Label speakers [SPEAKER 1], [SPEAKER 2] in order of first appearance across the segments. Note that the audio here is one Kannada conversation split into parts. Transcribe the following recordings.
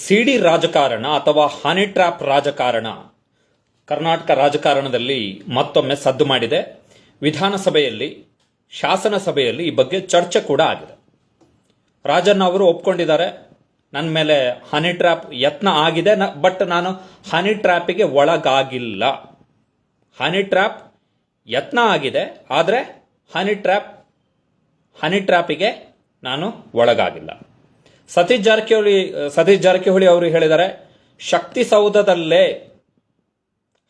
[SPEAKER 1] ಸಿಡಿ ರಾಜಕಾರಣ ಅಥವಾ ಹನಿ ಟ್ರ್ಯಾಪ್ ರಾಜಕಾರಣ ಕರ್ನಾಟಕ ರಾಜಕಾರಣದಲ್ಲಿ ಮತ್ತೊಮ್ಮೆ ಸದ್ದು ಮಾಡಿದೆ. ವಿಧಾನಸಭೆಯಲ್ಲಿ ಶಾಸನ ಸಭೆಯಲ್ಲಿ ಈ ಬಗ್ಗೆ ಚರ್ಚೆ ಕೂಡ ಆಗಿದೆ. ರಾಜಣ್ಣ ಅವರು ಒಪ್ಕೊಂಡಿದ್ದಾರೆ ನನ್ನ ಮೇಲೆ ಹನಿ ಟ್ರ್ಯಾಪ್ ಯತ್ನ ಆಗಿದೆ ಬಟ್ ನಾನು ಹನಿ ಟ್ರ್ಯಾಪಿಗೆ ಒಳಗಾಗಿಲ್ಲ. ಹನಿ ಟ್ರ್ಯಾಪ್ ಯತ್ನ ಆಗಿದೆ, ಆದರೆ ಹನಿ ಟ್ರ್ಯಾಪ್, ಹನಿ ಟ್ರ್ಯಾಪಿಗೆ ನಾನು ಒಳಗಾಗಿಲ್ಲ. ಸತೀಶ್ ಜಾರಕಿಹೊಳಿ ಸತೀಶ್ ಜಾರಕಿಹೊಳಿ ಅವರು ಹೇಳಿದ್ದಾರೆ, ಶಕ್ತಿ ಸೌಧದಲ್ಲೇ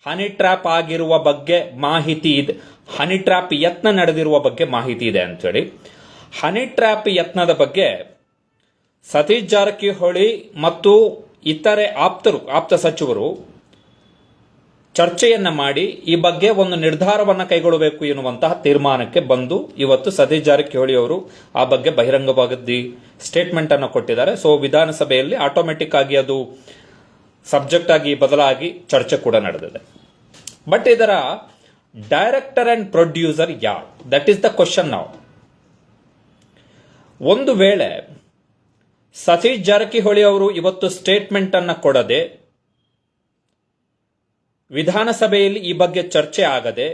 [SPEAKER 1] ಹನಿ ಟ್ರ್ಯಾಪ್ ಆಗಿರುವ ಬಗ್ಗೆ ಮಾಹಿತಿ ಇದೆ. ಹನಿ ಟ್ರ್ಯಾಪ್ ಯತ್ನ ನಡೆದಿರುವ ಬಗ್ಗೆ ಮಾಹಿತಿ ಇದೆ ಅಂತೇಳಿ ಹನಿ ಟ್ರ್ಯಾಪ್ ಯತ್ನದ ಬಗ್ಗೆ ಸತೀಶ್ ಜಾರಕಿಹೊಳಿ ಮತ್ತು ಇತರೆ ಆಪ್ತರು, ಆಪ್ತ ಸಚಿವರು ಚರ್ಚೆಯನ್ನ ಮಾಡಿ ಈ ಬಗ್ಗೆ ಒಂದು ನಿರ್ಧಾರವನ್ನು ಕೈಗೊಳ್ಳಬೇಕು ಎನ್ನುವಂತಹ ತೀರ್ಮಾನಕ್ಕೆ ಬಂದು ಇವತ್ತು ಸತೀಶ್ ಜಾರಕಿಹೊಳಿ ಅವರು ಆ ಬಗ್ಗೆ ಬಹಿರಂಗವಾಗಿ ಸ್ಟೇಟ್ಮೆಂಟ್ ಅನ್ನು ಕೊಟ್ಟಿದ್ದಾರೆ. ಸೊ ವಿಧಾನಸಭೆಯಲ್ಲಿ ಆಟೋಮೆಟಿಕ್ ಆಗಿ ಅದು ಸಬ್ಜೆಕ್ಟ್ ಆಗಿ ಬದಲಾಗಿ ಚರ್ಚೆ ಕೂಡ ನಡೆದಿದೆ. ಬಟ್ ಇದರ ಡೈರೆಕ್ಟರ್ ಅಂಡ್ ಪ್ರೊಡ್ಯೂಸರ್ ಯಾರು? ದಟ್ ಈಸ್ ದ ಕ್ವಶನ್ ನಾವು ಒಂದು ವೇಳೆ ಸತೀಶ್ ಜಾರಕಿಹೊಳಿ ಅವರು ಇವತ್ತು ಸ್ಟೇಟ್ಮೆಂಟ್ ಅನ್ನ ಕೊಡದೆ ವಿಧಾನಸಭೆಯಲ್ಲಿ ಈ ಬಗ್ಗೆ ಚರ್ಚೆ ಆಗದೆ,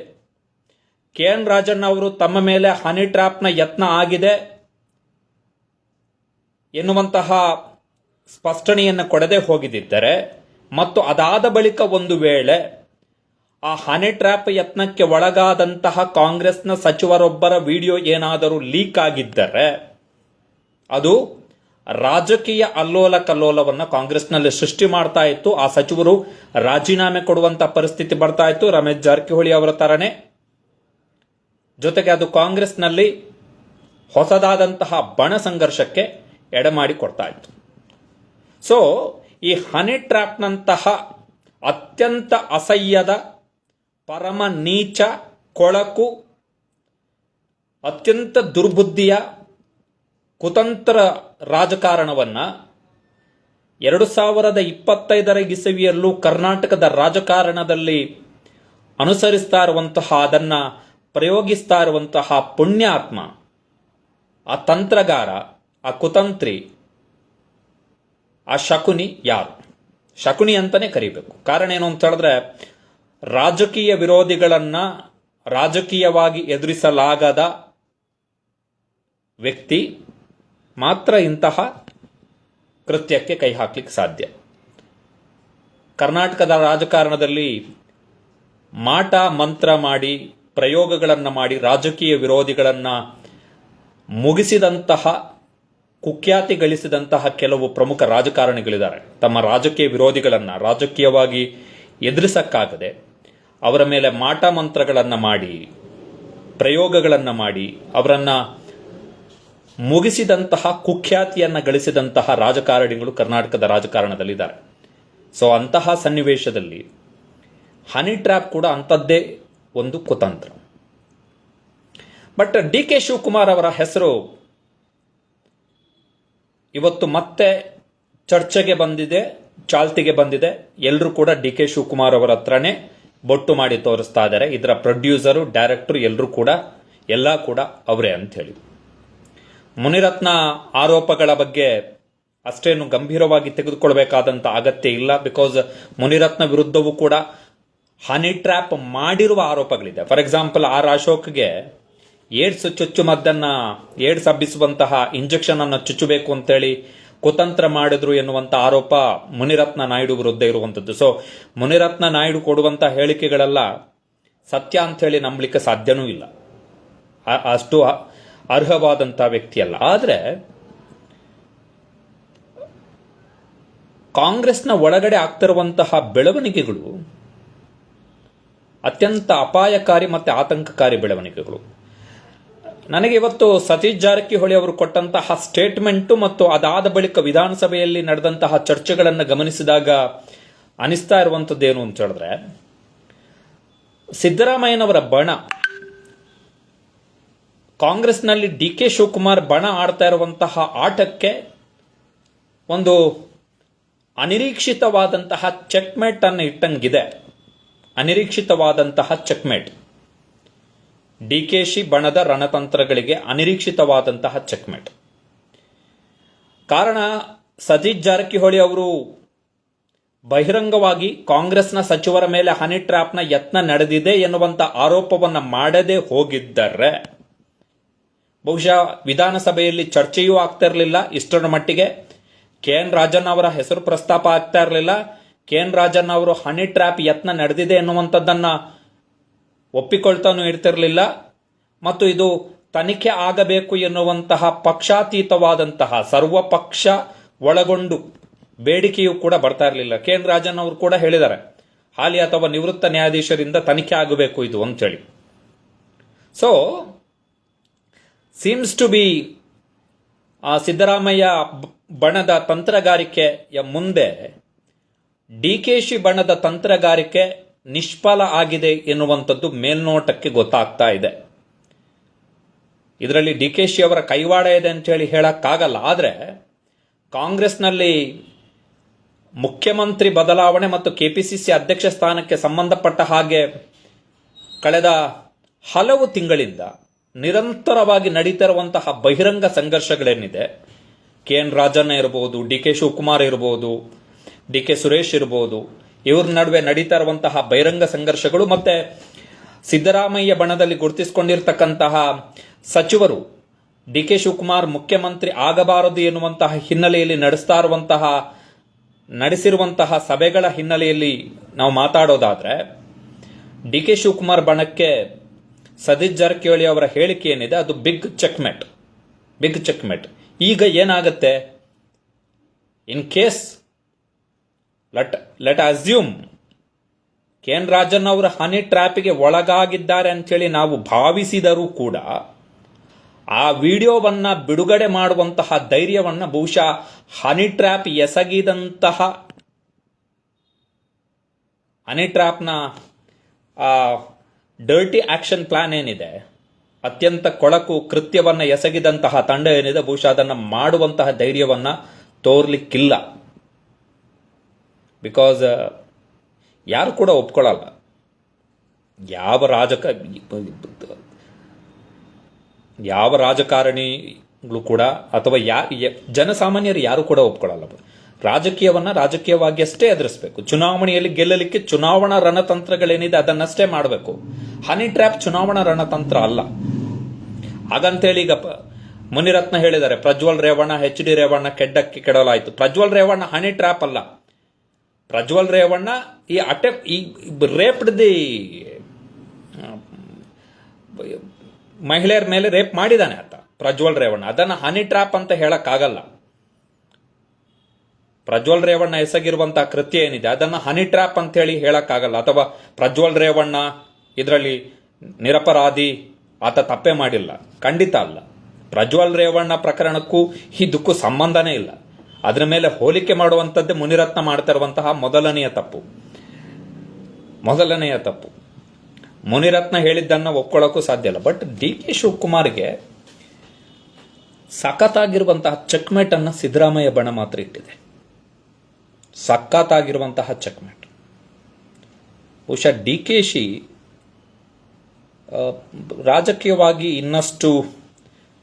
[SPEAKER 1] ಕೆ ಎನ್ ರಾಜಣ್ಣ ಅವರು ತಮ್ಮ ಮೇಲೆ ಹನಿ ಟ್ರ್ಯಾಪ್ನ ಯತ್ನ ಆಗಿದೆ ಎನ್ನುವಂತಹ ಸ್ಪಷ್ಟನೆಯನ್ನು ಕೊಡದೆ ಹೋಗಿದ್ದರೆ ಮತ್ತು ಅದಾದ ಬಳಿಕ ಒಂದು ವೇಳೆ ಆ ಹನಿ ಟ್ರ್ಯಾಪ್ ಯತ್ನಕ್ಕೆ ಒಳಗಾದಂತಹ ಕಾಂಗ್ರೆಸ್ನ ಸಚಿವರೊಬ್ಬರ ವಿಡಿಯೋ ಏನಾದರೂ ಲೀಕ್ ಆಗಿದ್ದರೆ, ಅದು ರಾಜಕೀಯ ಅಲ್ಲೋಲ ಕಲ್ಲೋಲವನ್ನು ಕಾಂಗ್ರೆಸ್ನಲ್ಲಿ ಸೃಷ್ಟಿ ಮಾಡ್ತಾ ಇತ್ತು. ಆ ಸಚಿವರು ರಾಜೀನಾಮೆ ಕೊಡುವಂತ ಪರಿಸ್ಥಿತಿ ಬರ್ತಾ ಇತ್ತು. ರಮೇಶ್ ಜಾರಕಿಹೊಳಿ ಅವರ ತರನೇ. ಜೊತೆಗೆ ಅದು ಕಾಂಗ್ರೆಸ್ನಲ್ಲಿ ಹೊಸದಾದಂತಹ ಬಣ ಸಂಘರ್ಷಕ್ಕೆ ಎಡಮಾಡಿ ಕೊಡ್ತಾ ಇತ್ತು. ಸೊ ಈ ಹನಿ ಟ್ರ್ಯಾಪ್ನಂತಹ ಅತ್ಯಂತ ಅಸಹ್ಯದ, ಪರಮ ನೀಚ, ಕೊಳಕು, ಅತ್ಯಂತ ದುರ್ಬುದ್ಧಿಯ ಕುತಂತ್ರ ರಾಜಕಾರಣವನ್ನ ಎರಡು ಸಾವಿರದ ಇಪ್ಪತ್ತೈದರ ಇಸವಿಯಲ್ಲೂ ಕರ್ನಾಟಕದ ರಾಜಕಾರಣದಲ್ಲಿ ಅನುಸರಿಸ್ತಾ ಇರುವಂತಹ, ಅದನ್ನ ಪ್ರಯೋಗಿಸ್ತಾ ಇರುವಂತಹ ಪುಣ್ಯಾತ್ಮ, ಆ ತಂತ್ರಗಾರ, ಆ ಕುತಂತ್ರಿ, ಆ ಶಕುನಿ ಯಾರು? ಶಕುನಿ ಅಂತಲೇ ಕರಿಬೇಕು. ಕಾರಣ ಏನು ಅಂತ ಹೇಳಿದ್ರೆ, ರಾಜಕೀಯ ವಿರೋಧಿಗಳನ್ನ ರಾಜಕೀಯವಾಗಿ ಎದುರಿಸಲಾಗದ ವ್ಯಕ್ತಿ ಮಾತ್ರ ಇಂತಹ ಕೃತ್ಯಕ್ಕೆ ಕೈ ಹಾಕ್ಲಿಕ್ಕೆ ಸಾಧ್ಯ. ಕರ್ನಾಟಕದ ರಾಜಕಾರಣದಲ್ಲಿ ಮಾಟ ಮಂತ್ರ ಮಾಡಿ, ಪ್ರಯೋಗಗಳನ್ನು ಮಾಡಿ, ರಾಜಕೀಯ ವಿರೋಧಿಗಳನ್ನು ಮುಗಿಸಿದಂತಹ, ಕುಖ್ಯಾತಿ ಗಳಿಸಿದಂತಹ ಕೆಲವು ಪ್ರಮುಖ ರಾಜಕಾರಣಿಗಳಿದ್ದಾರೆ. ತಮ್ಮ ರಾಜಕೀಯ ವಿರೋಧಿಗಳನ್ನು ರಾಜಕೀಯವಾಗಿ ಎದುರಿಸಕ್ಕಾಗದೆ, ಅವರ ಮೇಲೆ ಮಾಟ ಮಂತ್ರಗಳನ್ನು ಮಾಡಿ, ಪ್ರಯೋಗಗಳನ್ನು ಮಾಡಿ, ಅವರನ್ನು ಮುಗಿಸಿದಂತಹ ಕುಖ್ಯಾತಿಯನ್ನು ಗಳಿಸಿದಂತಹ ರಾಜಕಾರಣಿಗಳು ಕರ್ನಾಟಕದ ರಾಜಕಾರಣದಲ್ಲಿದ್ದಾರೆ. ಸೊ ಅಂತಹ ಸನ್ನಿವೇಶದಲ್ಲಿ ಹನಿ ಟ್ರ್ಯಾಪ್ ಕೂಡ ಅಂಥದ್ದೇ ಒಂದು ಕುತಂತ್ರ. ಬಟ್ ಡಿ ಕೆ ಶಿವಕುಮಾರ್ ಅವರ ಹೆಸರು ಇವತ್ತು ಮತ್ತೆ ಚರ್ಚೆಗೆ ಬಂದಿದೆ, ಚಾಲ್ತಿಗೆ ಬಂದಿದೆ. ಎಲ್ಲರೂ ಕೂಡ ಡಿ ಕೆ ಶಿವಕುಮಾರ್ ಅವರ ಹತ್ರನೇ ಬೊಟ್ಟು ಮಾಡಿ ತೋರಿಸ್ತಾ ಇದ್ದಾರೆ. ಇದರ ಪ್ರೊಡ್ಯೂಸರು ಡೈರೆಕ್ಟರ್ ಎಲ್ಲರೂ ಕೂಡ, ಎಲ್ಲ ಕೂಡ ಅವರೇ ಅಂತ ಹೇಳಿ. ಮುನಿರತ್ನ ಆರೋಪಗಳ ಬಗ್ಗೆ ಅಷ್ಟೇನು ಗಂಭೀರವಾಗಿ ತೆಗೆದುಕೊಳ್ಬೇಕಾದಂತ ಅಗತ್ಯ ಇಲ್ಲ. ಬಿಕಾಸ್ ಮುನಿರತ್ನ ವಿರುದ್ಧವೂ ಕೂಡ ಹನಿ ಟ್ರ್ಯಾಪ್ ಮಾಡಿರುವ ಆರೋಪಗಳಿದೆ. ಫಾರ್ ಎಕ್ಸಾಂಪಲ್ ಆರ್ ಅಶೋಕ್ಗೆ ಏಡ್ಸ್ ಚುಚ್ಚುಮದ್ದನ್ನ, ಏಡ್ಸ್ ಹಬ್ಬಿಸುವಂತಹ ಇಂಜೆಕ್ಷನ್ ಅನ್ನು ಚುಚ್ಚಬೇಕು ಅಂತೇಳಿ ಕುತಂತ್ರ ಮಾಡಿದ್ರು ಎನ್ನುವಂತ ಆರೋಪ ಮುನಿರತ್ನ ನಾಯ್ಡು ವಿರುದ್ಧ ಇರುವಂತದ್ದು. ಸೊ ಮುನಿರತ್ನ ನಾಯ್ಡು ಕೊಡುವಂತ ಹೇಳಿಕೆಗಳೆಲ್ಲ ಸತ್ಯ ಅಂತ ಹೇಳಿ ನಂಬಲಿಕ್ಕೆ ಸಾಧ್ಯನೂ ಇಲ್ಲ. ಅಷ್ಟು ಅ- ಅರ್ಹವಾದಂತಹ ವ್ಯಕ್ತಿಯಲ್ಲ. ಆದರೆ ಕಾಂಗ್ರೆಸ್ನ ಒಳಗಡೆ ಆಗ್ತಿರುವಂತಹ ಬೆಳವಣಿಗೆಗಳು ಅತ್ಯಂತ ಅಪಾಯಕಾರಿ ಮತ್ತು ಆತಂಕಕಾರಿ ಬೆಳವಣಿಗೆಗಳು. ನನಗೆ ಇವತ್ತು ಸತೀಶ್ ಜಾರಕಿಹೊಳಿ ಅವರು ಕೊಟ್ಟಂತಹ ಸ್ಟೇಟ್ಮೆಂಟು ಮತ್ತು ಅದಾದ ಬಳಿಕ ವಿಧಾನಸಭೆಯಲ್ಲಿ ನಡೆದಂತಹ ಚರ್ಚೆಗಳನ್ನು ಗಮನಿಸಿದಾಗ ಅನಿಸ್ತಾ ಇರುವಂಥದ್ದೇನು ಅಂತ ಹೇಳಿದ್ರೆ, ಸಿದ್ದರಾಮಯ್ಯನವರ ಬಣ ಕಾಂಗ್ರೆಸ್ನಲ್ಲಿ ಡಿ ಕೆ ಶಿವಕುಮಾರ್ ಬಣ ಆಡ್ತಾ ಇರುವಂತಹ ಆಟಕ್ಕೆ ಒಂದು ಅನಿರೀಕ್ಷಿತವಾದಂತಹ ಚೆಕ್ಮೇಟ್ ಅನ್ನು ಇಟ್ಟಂಗಿದೆ. ಅನಿರೀಕ್ಷಿತವಾದಂತಹ ಚೆಕ್ಮೇಟ್ ಡಿ ಕೆ ಶಿ ಬಣದ ರಣತಂತ್ರಗಳಿಗೆ ಅನಿರೀಕ್ಷಿತವಾದಂತಹ ಚೆಕ್ಮೇಟ್ ಕಾರಣ, ಸತೀಶ್ ಜಾರಕಿಹೊಳಿ ಅವರು ಬಹಿರಂಗವಾಗಿ ಕಾಂಗ್ರೆಸ್ನ ಸಚಿವರ ಮೇಲೆ ಹನಿ ಟ್ರ್ಯಾಪ್ನ ಯತ್ನ ನಡೆದಿದೆ ಎನ್ನುವಂತ ಆರೋಪವನ್ನು ಮಾಡದೇ ಹೋಗಿದ್ದರೆ ಬಹುಶಃ ವಿಧಾನಸಭೆಯಲ್ಲಿ ಚರ್ಚೆಯೂ ಆಗ್ತಾ ಇರಲಿಲ್ಲ ಇಷ್ಟರ ಮಟ್ಟಿಗೆ. ಕೆ ಎನ್ ರಾಜನ್ ಅವರ ಹೆಸರು ಪ್ರಸ್ತಾಪ ಆಗ್ತಾ ಇರಲಿಲ್ಲ. ಕೆ ಎನ್ ರಾಜನ್ ಅವರು ಹನಿ ಟ್ರ್ಯಾಪ್ ಯತ್ನ ನಡೆದಿದೆ ಎನ್ನುವಂಥದ್ದನ್ನ ಒಪ್ಪಿಕೊಳ್ತಾನೂ ಇರ್ತಿರಲಿಲ್ಲ. ಮತ್ತು ಇದು ತನಿಖೆ ಆಗಬೇಕು ಎನ್ನುವಂತಹ ಪಕ್ಷಾತೀತವಾದಂತಹ ಸರ್ವ ಪಕ್ಷ ಒಳಗೊಂಡು ಬೇಡಿಕೆಯೂ ಕೂಡ ಬರ್ತಾ ಇರಲಿಲ್ಲ. ಕೆ ಎನ್ ರಾಜನ್ ಅವರು ಕೂಡ ಹೇಳಿದ್ದಾರೆ, ಹಾಲಿ ಅಥವಾ ನಿವೃತ್ತ ನ್ಯಾಯಾಧೀಶರಿಂದ ತನಿಖೆ ಆಗಬೇಕು ಇದು ಅಂತೇಳಿ. ಸೊ ಸೀಮ್ಸ್ ಟು ಬಿ ಆ ಸಿದ್ದರಾಮಯ್ಯ ಬಣದ ತಂತ್ರಗಾರಿಕೆಯ ಮುಂದೆ ಡಿ ಕೆ ಶಿ ಬಣದ ತಂತ್ರಗಾರಿಕೆ ನಿಷ್ಫಲ ಆಗಿದೆ ಎನ್ನುವಂಥದ್ದು ಮೇಲ್ನೋಟಕ್ಕೆ ಗೊತ್ತಾಗ್ತಾ ಇದೆ. ಇದರಲ್ಲಿ ಡಿ ಕೆ ಶಿ ಅವರ ಕೈವಾಡ ಇದೆ ಅಂತೇಳಿ ಹೇಳೋಕ್ಕಾಗಲ್ಲ. ಆದರೆ ಕಾಂಗ್ರೆಸ್ನಲ್ಲಿ ಮುಖ್ಯಮಂತ್ರಿ ಬದಲಾವಣೆ ಮತ್ತು ಕೆಪಿಸಿಸಿ ಅಧ್ಯಕ್ಷ ಸ್ಥಾನಕ್ಕೆ ಸಂಬಂಧಪಟ್ಟ ಹಾಗೆ ಕಳೆದ ಹಲವು ತಿಂಗಳಿಂದ ನಿರಂತರವಾಗಿ ನಡೀತಿರುವಂತಹ ಬಹಿರಂಗ ಸಂಘರ್ಷಗಳೇನಿದೆ? ಕೆ ಎನ್ ರಾಜಣ್ಣ ಇರಬಹುದು ಡಿ ಕೆ ಶಿವಕುಮಾರ್ ಇರಬಹುದು ಡಿ ಕೆ ಸುರೇಶ್ ಇರಬಹುದು ಇವ್ರ ನಡುವೆ ನಡೀತಾ ಇರುವಂತಹ ಬಹಿರಂಗ ಸಂಘರ್ಷಗಳು ಮತ್ತೆ ಸಿದ್ದರಾಮಯ್ಯ ಬಣದಲ್ಲಿ ಗುರುತಿಸಿಕೊಂಡಿರ್ತಕ್ಕಂತಹ ಸಚಿವರು, ಡಿ ಕೆ ಶಿವಕುಮಾರ್ ಮುಖ್ಯಮಂತ್ರಿ ಆಗಬಾರದು ಎನ್ನುವಂತಹ ಹಿನ್ನೆಲೆಯಲ್ಲಿ ನಡೆಸ್ತಾ ಇರುವಂತಹ, ನಡೆಸಿರುವಂತಹ ಸಭೆಗಳ ಹಿನ್ನೆಲೆಯಲ್ಲಿ ನಾವು ಮಾತಾಡೋದಾದ್ರೆ, ಡಿ ಕೆ ಶಿವಕುಮಾರ್ ಬಣಕ್ಕೆ ಸತೀಶ್ ಜಾರಕಿಹೊಳಿ ಅವರ ಹೇಳಿಕೆ ಏನಿದೆ, ಅದು ಬಿಗ್ ಚೆಕ್ಮೆಟ್ ಬಿಗ್ ಚೆಕ್ಮೆಟ್ ಈಗ ಏನಾಗುತ್ತೆ? In case let let assume K N Rajan ಅವರ ಹನಿ ಟ್ರ್ಯಾಪಿಗೆ ಒಳಗಾಗಿದ್ದಾರೆ ಅಂತೇಳಿ ನಾವು ಭಾವಿಸಿದರೂ ಕೂಡ ಆ ವಿಡಿಯೋವನ್ನ ಬಿಡುಗಡೆ ಮಾಡುವಂತಹ ಧೈರ್ಯವನ್ನ ಬಹುಶಃ ಹನಿ ಟ್ರ್ಯಾಪ್ ಎಸಗಿದಂತಹ ಹನಿ ಟ್ರ್ಯಾಪ್ನ ಡರ್ಟಿ ಆಕ್ಷನ್ ಪ್ಲಾನ್ ಏನಿದೆ? ಅತ್ಯಂತ ಕೊಳಕು ಕೃತ್ಯವನ್ನ ಎಸಗಿದಂತಹ ತಂಡ ಏನಿದೆ? ಬಹುಶಃ ಅದನ್ನು ಮಾಡುವಂತಹ ಧೈರ್ಯವನ್ನ ತೋರ್ಲಿಕ್ಕಿಲ್ಲ. ಬಿಕಾಸ್ ಯಾರು ಕೂಡ ಒಪ್ಕೊಳ್ಳಲ್ಲ ಯಾವ ರಾಜಕ, ಯಾವ ರಾಜಕಾರಣಿಗಳು ಕೂಡ ಅಥವಾ ಯಾ ಜನಸಾಮಾನ್ಯರು ಯಾರು ಕೂಡ ಒಪ್ಕೊಳ್ಳಲ್ಲ ರಾಜಕೀಯವನ್ನ ರಾಜಕೀಯವಾಗಿ ಅಷ್ಟೇ ಎದುರಿಸಬೇಕು. ಚುನಾವಣೆಯಲ್ಲಿ ಗೆಲ್ಲಲಿಕ್ಕೆ ಚುನಾವಣಾ ರಣತಂತ್ರಗಳೇನಿದೆ ಅದನ್ನಷ್ಟೇ ಮಾಡಬೇಕು. ಹನಿ ಟ್ರ್ಯಾಪ್ ಚುನಾವಣಾ ರಣತಂತ್ರ ಅಲ್ಲ. ಹಾಗಂತೇಳಿ ಈಗ ಮುನಿರತ್ನ ಹೇಳಿದ್ದಾರೆ, ಪ್ರಜ್ವಲ್ ರೇವಣ್ಣ ಹೆಚ್ ಡಿ ರೇವಣ್ಣ ಕೆಡ್ಡಕ್ಕೆ ಕೆಡಲಾಯಿತು. ಪ್ರಜ್ವಲ್ ರೇವಣ್ಣ ಹನಿ ಟ್ರ್ಯಾಪ್ ಅಲ್ಲ. ಪ್ರಜ್ವಲ್ ರೇವಣ್ಣ ಈ ಅಟೆಂಪ್ ಈ ರೇಪ್ಡ್ ದಿ ಮಹಿಳೆಯರ ಮೇಲೆ ರೇಪ್ ಮಾಡಿದಾನೆ ಆತ, ಪ್ರಜ್ವಲ್ ರೇವಣ್ಣ. ಅದನ್ನ ಹನಿ ಟ್ರ್ಯಾಪ್ ಅಂತ ಹೇಳಕ್ಕಾಗಲ್ಲ. ಪ್ರಜ್ವಲ್ ರೇವಣ್ಣ ಎಸಗಿರುವಂತಹ ಕೃತ್ಯ ಏನಿದೆ? ಅದನ್ನ ಹನಿ ಟ್ರ್ಯಾಪ್ ಅಂತ ಹೇಳಿ ಹೇಳಕ್ಕಾಗಲ್ಲ. ಅಥವಾ ಪ್ರಜ್ವಲ್ ರೇವಣ್ಣ ಇದರಲ್ಲಿ ನಿರಪರಾಧಿ, ಆತ ತಪ್ಪೇ ಮಾಡಿಲ್ಲ. ಖಂಡಿತ ಅಲ್ಲ. ಪ್ರಜ್ವಲ್ ರೇವಣ್ಣ ಪ್ರಕರಣಕ್ಕೂ ಇದಕ್ಕೂ ಸಂಬಂಧನೇ ಇಲ್ಲ. ಅದರ ಮೇಲೆ ಹೋಲಿಕೆ ಮಾಡುವಂಥದ್ದೇ ಮುನಿರತ್ನ ಮಾಡ್ತಾ ಇರುವಂತಹ ಮೊದಲನೆಯ ತಪ್ಪು. ಮೊದಲನೆಯ ತಪ್ಪು. ಮುನಿರತ್ನ ಹೇಳಿದ್ದನ್ನ ಒಪ್ಕೊಳ್ಳೋಕ್ಕೂ ಸಾಧ್ಯ ಇಲ್ಲ. ಬಟ್ ಡಿ ಕೆ ಶಿವಕುಮಾರ್ಗೆ ಸಖತ್ತಾಗಿರುವಂತಹ ಚೆಕ್ಮೇಟ್ ಅನ್ನ ಸಿದ್ದರಾಮಯ್ಯ ಬಣ ಮಾತ್ರ ಇಟ್ಟಿದೆ. ಸಖತ್ತಾಗಿರುವಂತಹ ಚೆಕ್ಮೇಟ್ ಬಹುಶಃ ಡಿ ಕೆ ಶಿ ರಾಜಕೀಯವಾಗಿ ಇನ್ನಷ್ಟು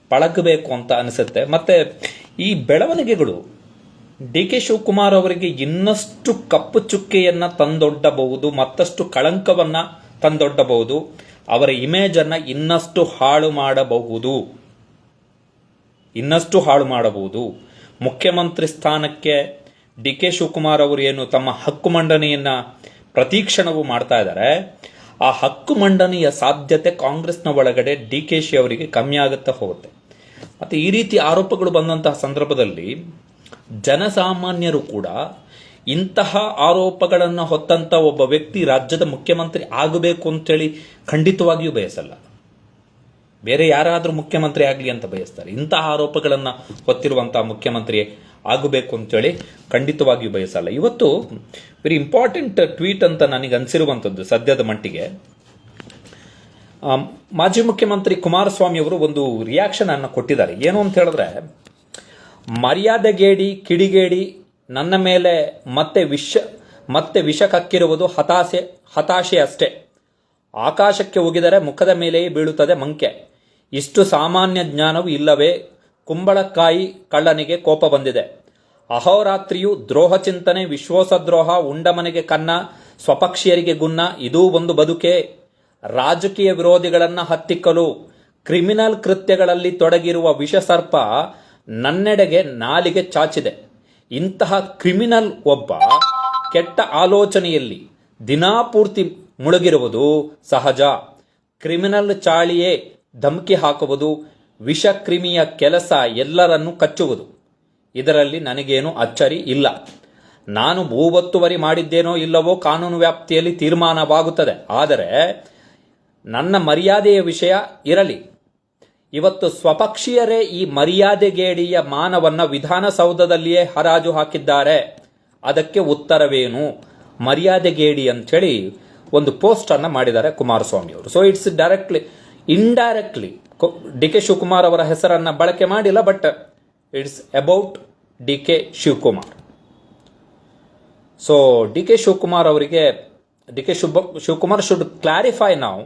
[SPEAKER 1] ಪಳಗಬೇಕು ಅಂತ ಅನಿಸುತ್ತೆ. ಮತ್ತೆ ಈ ಬೆಳವಣಿಗೆಗಳು, ಡಿ ಕೆ ಶಿವಕುಮಾರ್ ಅವರಿಗೆ ಇನ್ನಷ್ಟು ಕಪ್ಪು ಚುಕ್ಕೆಯನ್ನ ತಂದೊಡ್ಡಬಹುದು, ಮತ್ತಷ್ಟು ಕಳಂಕವನ್ನ ತಂದೊಡ್ಡಬಹುದು, ಅವರ ಇಮೇಜ್ ಅನ್ನ ಇನ್ನಷ್ಟು ಹಾಳು ಮಾಡಬಹುದು. ಇನ್ನಷ್ಟು ಹಾಳು ಮಾಡಬಹುದು. ಮುಖ್ಯಮಂತ್ರಿ ಸ್ಥಾನಕ್ಕೆ ಡಿ ಕೆ ಶಿವಕುಮಾರ್ ಅವರು ಏನು ತಮ್ಮ ಹಕ್ಕು ಮಂಡನೆಯನ್ನ ಪ್ರತೀಕ್ಷಣವು ಮಾಡ್ತಾ ಇದ್ದಾರೆ. ಆ ಹಕ್ಕು ಮಂಡನೆಯ ಸಾಧ್ಯತೆ ಕಾಂಗ್ರೆಸ್ನ ಒಳಗಡೆ ಡಿ ಕೆ ಶಿ ಅವರಿಗೆ ಕಮ್ಮಿ ಆಗುತ್ತಾ ಹೋಗುತ್ತೆ. ಮತ್ತೆ ಈ ರೀತಿ ಆರೋಪಗಳು ಬಂದಂತಹ ಸಂದರ್ಭದಲ್ಲಿ ಜನಸಾಮಾನ್ಯರು ಕೂಡ ಇಂತಹ ಆರೋಪಗಳನ್ನು ಹೊತ್ತಂತ ಒಬ್ಬ ವ್ಯಕ್ತಿ ರಾಜ್ಯದ ಮುಖ್ಯಮಂತ್ರಿ ಆಗಬೇಕು ಅಂತೇಳಿ ಖಂಡಿತವಾಗಿಯೂ ಬಯಸಲ್ಲ. ಬೇರೆ ಯಾರಾದರೂ ಮುಖ್ಯಮಂತ್ರಿ ಆಗಲಿ ಅಂತ ಬಯಸ್ತಾರೆ. ಇಂತಹ ಆರೋಪಗಳನ್ನು ಹೊತ್ತಿರುವಂತಹ ಮುಖ್ಯಮಂತ್ರಿ ಆಗಬೇಕು ಅಂತೇಳಿ ಖಂಡಿತವಾಗಿಯೂ ಬಯಸಲ್ಲ. ಇವತ್ತು ವೆರಿ ಇಂಪಾರ್ಟೆಂಟ್ ಟ್ವೀಟ್ ಅಂತ ನನಗೆ ಅನಿಸಿರುವಂಥದ್ದು ಸದ್ಯದ ಮಟ್ಟಿಗೆ. ಮಾಜಿ ಮುಖ್ಯಮಂತ್ರಿ ಕುಮಾರಸ್ವಾಮಿ ಅವರು ಒಂದು ರಿಯಾಕ್ಷನ್ ಅನ್ನು ಕೊಟ್ಟಿದ್ದಾರೆ. ಏನು ಅಂತ ಹೇಳಿದ್ರೆ, ಮರ್ಯಾದೆಗೇಡಿ, ಕಿಡಿಗೇಡಿ, ನನ್ನ ಮೇಲೆ ಮತ್ತೆ ವಿಷ ಮತ್ತೆ ವಿಷ ಕಕ್ಕಿರುವುದು ಹತಾಶೆ ಹತಾಶೆ ಅಷ್ಟೇ. ಆಕಾಶಕ್ಕೆ ಹೋಗಿದರೆ ಮುಖದ ಮೇಲೆಯೇ ಬೀಳುತ್ತದೆ ಮಂಕೆ. ಇಷ್ಟು ಸಾಮಾನ್ಯ ಜ್ಞಾನವೂ ಇಲ್ಲವೇ? ಕುಂಬಳಕಾಯಿ ಕಳ್ಳನಿಗೆ ಕೋಪ ಬಂದಿದೆ. ಅಹೋರಾತ್ರಿಯು ದ್ರೋಹ ಚಿಂತನೆ, ವಿಶ್ವಾಸದ್ರೋಹ ಉಂಡಮನೆಗೆ ಕನ್ನ, ಸ್ವಪಕ್ಷೀಯರಿಗೆ ಗುನ್ನ, ಇದೂ ಒಂದು ಬದುಕೆ. ರಾಜಕೀಯ ವಿರೋಧಿಗಳನ್ನು ಹತ್ತಿಕ್ಕಲು, ಕ್ರಿಮಿನಲ್ ಕೃತ್ಯಗಳಲ್ಲಿ ತೊಡಗಿರುವ ವಿಷಸರ್ಪ ನನ್ನೆಡೆಗೆ ನಾಲಿಗೆ ಚಾಚಿದೆ. ಇಂತಹ ಕ್ರಿಮಿನಲ್ ಒಬ್ಬ ಕೆಟ್ಟ ಆಲೋಚನೆಯಲ್ಲಿ ದಿನಾಪೂರ್ತಿ ಮುಳುಗಿರುವುದು ಸಹಜ. ಕ್ರಿಮಿನಲ್ ಚಾಳಿಯೇ ಧಮಕಿ ಹಾಕುವುದು ವಿಷಕ್ರಿಮಿಯ ಕೆಲಸ ಎಲ್ಲರನ್ನು ಕಚ್ಚುವುದು. ಇದರಲ್ಲಿ ನನಗೇನು ಅಚ್ಚರಿ ಇಲ್ಲ. ನಾನು ಭೂವತ್ತುವರಿ ಮಾಡಿದ್ದೇನೋ ಇಲ್ಲವೋ ಕಾನೂನು ವ್ಯಾಪ್ತಿಯಲ್ಲಿ ತೀರ್ಮಾನವಾಗುತ್ತದೆ. ಆದರೆ ನನ್ನ ಮರ್ಯಾದೆಯ ವಿಷಯ ಇರಲಿ. ಇವತ್ತು ಸ್ವಪಕ್ಷೀಯರೇ ಈ ಮರ್ಯಾದೆಗೇಡಿಯ ಮಾನವನ್ನ ವಿಧಾನಸೌಧದಲ್ಲಿಯೇ ಹರಾಜು ಹಾಕಿದ್ದಾರೆ. ಅದಕ್ಕೆ ಉತ್ತರವೇನು? ಮರ್ಯಾದೆಗೇಡಿ ಅಂಥೇಳಿ ಒಂದು ಪೋಸ್ಟನ್ನು ಮಾಡಿದ್ದಾರೆ ಕುಮಾರಸ್ವಾಮಿ ಅವರು so it's directly indirectly D K Shivakumar ಅವರ ಹೆಸರನ್ನು ಬಳಕೆ ಮಾಡಿಲ್ಲ but it's about D K Shivakumar so D K Shivakumar ಅವರಿಗೆ D K Shiva Shivakumar should clarify ನಾವು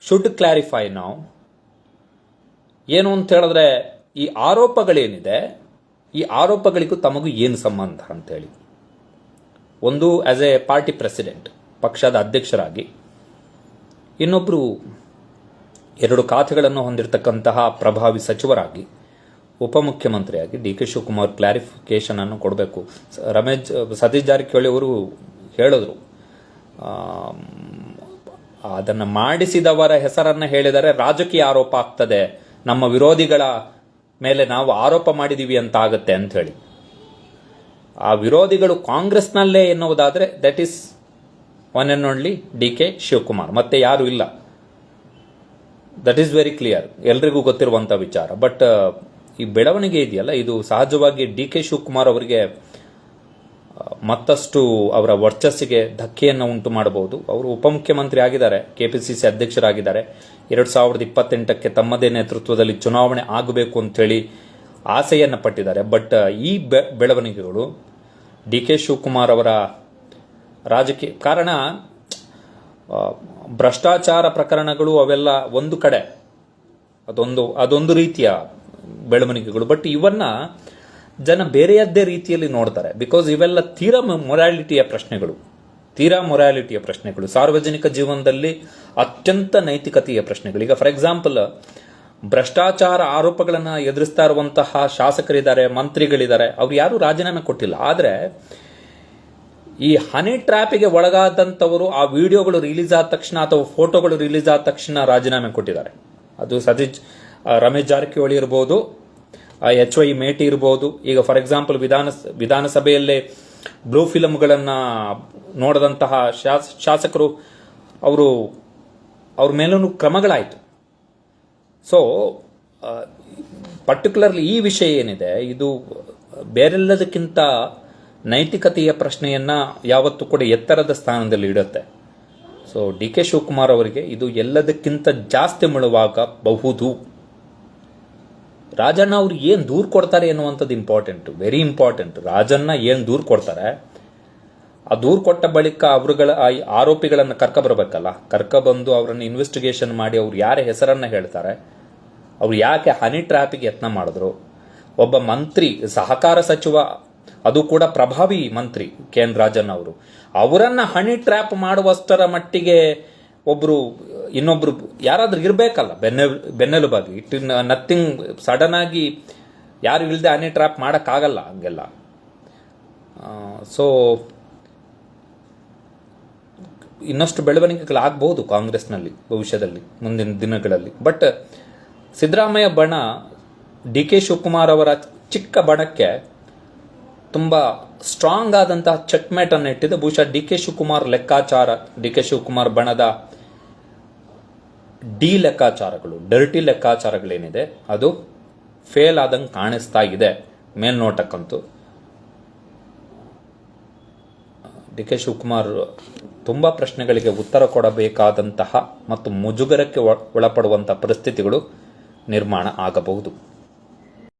[SPEAKER 1] ಶುಡ್ ಕ್ಲಾರಿಫೈ ನಾವು ಏನು ಅಂತ ಹೇಳಿದ್ರೆ, ಈ ಆರೋಪಗಳೇನಿದೆ, ಈ ಆರೋಪಗಳಿಗೂ ತಮಗೂ ಏನು ಸಂಬಂಧ ಅಂತೇಳಿ ಒಂದು ಆ್ಯಸ್ ಎ ಪಾರ್ಟಿ ಪ್ರೆಸಿಡೆಂಟ್ ಪಕ್ಷದ ಅಧ್ಯಕ್ಷರಾಗಿ ಇನ್ನೊಬ್ಬರು ಎರಡು ಖಾತೆಗಳನ್ನು ಹೊಂದಿರತಕ್ಕಂತಹ ಪ್ರಭಾವಿ ಸಚಿವರಾಗಿ, ಉಪಮುಖ್ಯಮಂತ್ರಿಯಾಗಿ ಡಿ ಕೆ ಶಿವಕುಮಾರ್ ಕ್ಲಾರಿಫಿಕೇಶನ್ ಅನ್ನು ಕೊಡಬೇಕು. ರಮೇಶ್, ಸತೀಶ್ ಜಾರಕಿಹೊಳಿ ಅವರು ಹೇಳಿದ್ರು. ಅದನ್ನು ಮಾಡಿಸಿದವರ ಹೆಸರನ್ನು ಹೇಳಿದರೆ ರಾಜಕೀಯ ಆರೋಪ ಆಗ್ತದೆ. ನಮ್ಮ ವಿರೋಧಿಗಳ ಮೇಲೆ ನಾವು ಆರೋಪ ಮಾಡಿದ್ದೀವಿ ಅಂತ ಆಗುತ್ತೆ ಅಂತ ಹೇಳಿ. ಆ ವಿರೋಧಿಗಳು ಕಾಂಗ್ರೆಸ್ನಲ್ಲೇ ಎನ್ನುವುದಾದರೆ that is one and only D K Shivakumar. ಮತ್ತೆ ಯಾರು ಇಲ್ಲ. ದಟ್ ಈಸ್ ವೆರಿ ಕ್ಲಿಯರ್ ಎಲ್ರಿಗೂ ಗೊತ್ತಿರುವಂಥ ವಿಚಾರ. ಬಟ್ ಈ ಬೆಳವಣಿಗೆ ಇದೆಯಲ್ಲ, ಇದು ಸಹಜವಾಗಿ ಡಿ ಕೆ ಶಿವಕುಮಾರ್ ಅವರಿಗೆ ಮತ್ತಷ್ಟು ಅವರ ವರ್ಚಸ್ಸಿಗೆ ಧಕ್ಕೆಯನ್ನು ಉಂಟು ಮಾಡಬಹುದು. ಅವರು ಉಪಮುಖ್ಯಮಂತ್ರಿ ಆಗಿದ್ದಾರೆ, ಕೆಪಿಸಿಸಿ ಅಧ್ಯಕ್ಷರಾಗಿದ್ದಾರೆ. ಎರಡು ಸಾವಿರದ ಇಪ್ಪತ್ತೆಂಟಕ್ಕೆ ತಮ್ಮದೇ ನೇತೃತ್ವದಲ್ಲಿ ಚುನಾವಣೆ ಆಗಬೇಕು ಅಂತೇಳಿ ಆಸೆಯನ್ನು ಪಟ್ಟಿದ್ದಾರೆ. ಬಟ್ ಈ ಬೆಳವಣಿಗೆಗಳು ಡಿ ಕೆ ಶಿವಕುಮಾರ್ ಅವರ ರಾಜಕೀಯ, ಕಾರಣ ಭ್ರಷ್ಟಾಚಾರ ಪ್ರಕರಣಗಳು ಅವೆಲ್ಲ ಒಂದು ಕಡೆ. ಅದೊಂದು ಅದೊಂದು ರೀತಿಯ ಬೆಳವಣಿಗೆಗಳು. ಬಟ್ ಇವನ್ನ ಜನ ಬೇರೆಯದ್ದೇ ರೀತಿಯಲ್ಲಿ ನೋಡ್ತಾರೆ. ಬಿಕಾಸ್ ಇವೆಲ್ಲ ತೀರಾ ಮೊರಾಲಿಟಿಯ ಪ್ರಶ್ನೆಗಳು. ತೀರಾ ಮೊರಾಲಿಟಿಯ ಪ್ರಶ್ನೆಗಳು. ಸಾರ್ವಜನಿಕ ಜೀವನದಲ್ಲಿ ಅತ್ಯಂತ ನೈತಿಕತೆಯ ಪ್ರಶ್ನೆಗಳು. ಈಗ ಫಾರ್ ಎಕ್ಸಾಂಪಲ್ ಭ್ರಷ್ಟಾಚಾರ ಆರೋಪಗಳನ್ನು ಎದುರಿಸ್ತಾ ಇರುವಂತಹ ಶಾಸಕರಿದ್ದಾರೆ, ಮಂತ್ರಿಗಳಿದ್ದಾರೆ, ಅವ್ರು ಯಾರು ರಾಜೀನಾಮೆ ಕೊಟ್ಟಿಲ್ಲ. ಆದರೆ ಈ ಹನಿ ಟ್ರ್ಯಾಪಿಗೆ ಒಳಗಾದಂಥವರು ಆ ವಿಡಿಯೋಗಳು ರಿಲೀಸ್ ಆದ ತಕ್ಷಣ ಅಥವಾ ಫೋಟೋಗಳು ರಿಲೀಸ್ ಆದ ತಕ್ಷಣ ರಾಜೀನಾಮೆ ಕೊಟ್ಟಿದ್ದಾರೆ. ಅದು ಸತೀಶ್ ರಮೇಶ್ ಜಾರಕಿಹೊಳಿ ಇರ್ಬೋದು ಎಚ್ ವೈ ಮೇಟಿ ಇರ್ಬೋದು. ಈಗ ಫಾರ್ ಎಕ್ಸಾಂಪಲ್ ವಿಧಾನ, ವಿಧಾನಸಭೆಯಲ್ಲೇ ಬ್ಲೂ ಫಿಲಮ್ಗಳನ್ನು ನೋಡಿದಂತಹ ಶಾಸ್, ಶಾಸಕರು ಅವರು, ಅವ್ರ ಮೇಲೂ ಕ್ರಮಗಳಾಯಿತು. ಸೊ ಪರ್ಟಿಕ್ಯುಲರ್ಲಿ ಈ ವಿಷಯ ಏನಿದೆ, ಇದು ಬೇರೆಲ್ಲದಕ್ಕಿಂತ ನೈತಿಕತೆಯ ಪ್ರಶ್ನೆಯನ್ನ ಯಾವತ್ತೂ ಕೂಡ ಎತ್ತರದ ಸ್ಥಾನದಲ್ಲಿ ಇಡುತ್ತೆ. ಸೊ ಡಿ ಕೆ ಶಿವಕುಮಾರ್ ಅವರಿಗೆ ಇದು ಎಲ್ಲದಕ್ಕಿಂತ ಜಾಸ್ತಿ ಮುಳುವಾಗಬಹುದು. ರಾಜಣ್ಣ ಅವ್ರು ಏನು ದೂರು ಕೊಡ್ತಾರೆ ಎನ್ನುವಂಥದ್ದು ಇಂಪಾರ್ಟೆಂಟ್ ವೆರಿ ಇಂಪಾರ್ಟೆಂಟ್ ರಾಜಣ್ಣ ಏನು ದೂರು ಕೊಡ್ತಾರೆ? ಆ ದೂರು ಕೊಟ್ಟ ಬಳಿಕ ಅವರುಗಳ ಆರೋಪಿಗಳನ್ನು ಕರ್ಕ ಬರಬೇಕಲ್ಲ? ಕರ್ಕ ಬಂದು ಅವರನ್ನು ಇನ್ವೆಸ್ಟಿಗೇಷನ್ ಮಾಡಿ ಅವ್ರು ಯಾರ ಹೆಸರನ್ನ ಹೇಳ್ತಾರೆ? ಅವ್ರು ಯಾಕೆ ಹನಿ ಟ್ರ್ಯಾಪಿಗೆ ಯತ್ನ ಮಾಡಿದ್ರು? ಒಬ್ಬ ಮಂತ್ರಿ, ಸಹಕಾರ ಸಚಿವ ಅದು ಕೂಡ ಪ್ರಭಾವಿ ಮಂತ್ರಿ ಕೆ ಎನ್ ರಾಜನ್ ಅವರು. ಅವರನ್ನ ಹನಿ ಟ್ರ್ಯಾಪ್ ಮಾಡುವಷ್ಟರ ಮಟ್ಟಿಗೆ ಒಬ್ರು, ಇನ್ನೊಬ್ರು ಯಾರಾದ್ರೂ ಇರಬೇಕಲ್ಲ, ಬೆನ್ನೆ, ಬೆನ್ನೆಲುಬಾಗಿ. ಇಟ್ ನಥಿಂಗ್ ಸಡನ್ ಆಗಿ ಯಾರು ಇಲ್ಲದೆ ಹನಿ ಟ್ರ್ಯಾಪ್ ಮಾಡೋಕ್ಕಾಗಲ್ಲ ಹಂಗೆಲ್ಲ. ಸೊ ಇನ್ನಷ್ಟು ಬೆಳವಣಿಗೆಗಳಾಗಬಹುದು ಕಾಂಗ್ರೆಸ್ನಲ್ಲಿ, ಭವಿಷ್ಯದಲ್ಲಿ, ಮುಂದಿನ ದಿನಗಳಲ್ಲಿ. ಬಟ್ ಸಿದ್ದರಾಮಯ್ಯ ಬಣ ಡಿ ಕೆ ಶಿವಕುಮಾರ್ ಅವರ ಚಿಕ್ಕ ಬಣಕ್ಕೆ ತುಂಬ ಸ್ಟ್ರಾಂಗ್ ಆದಂತಹ ಚೆಕ್ಮೇಟ್ ಅನ್ನು ಇಟ್ಟಿದೆ ಬಹುಶಃ ಡಿ ಕೆ ಶಿವಕುಮಾರ್ ಲೆಕ್ಕಾಚಾರ, ಡಿ ಕೆ ಶಿವಕುಮಾರ್ ಬಣದ ಡಿ ಲೆಕ್ಕಾಚಾರಗಳು ಡರ್ಟಿ ಲೆಕ್ಕಾಚಾರಗಳೇನಿದೆ, ಅದು ಫೇಲ್ ಆದಂಗೆ ಕಾಣಿಸ್ತಾ ಇದೆ ಮೇಲ್ನೋಟಕ್ಕಂತೂ. ಡಿ ಕೆ ಶಿವಕುಮಾರ್ ತುಂಬ ಪ್ರಶ್ನೆಗಳಿಗೆ ಉತ್ತರ ಕೊಡಬೇಕಾದಂತಹ ಮತ್ತು ಮುಜುಗರಕ್ಕೆ ಒಳಪಡುವಂತಹ ಪರಿಸ್ಥಿತಿಗಳು ನಿರ್ಮಾಣ ಆಗಬಹುದು.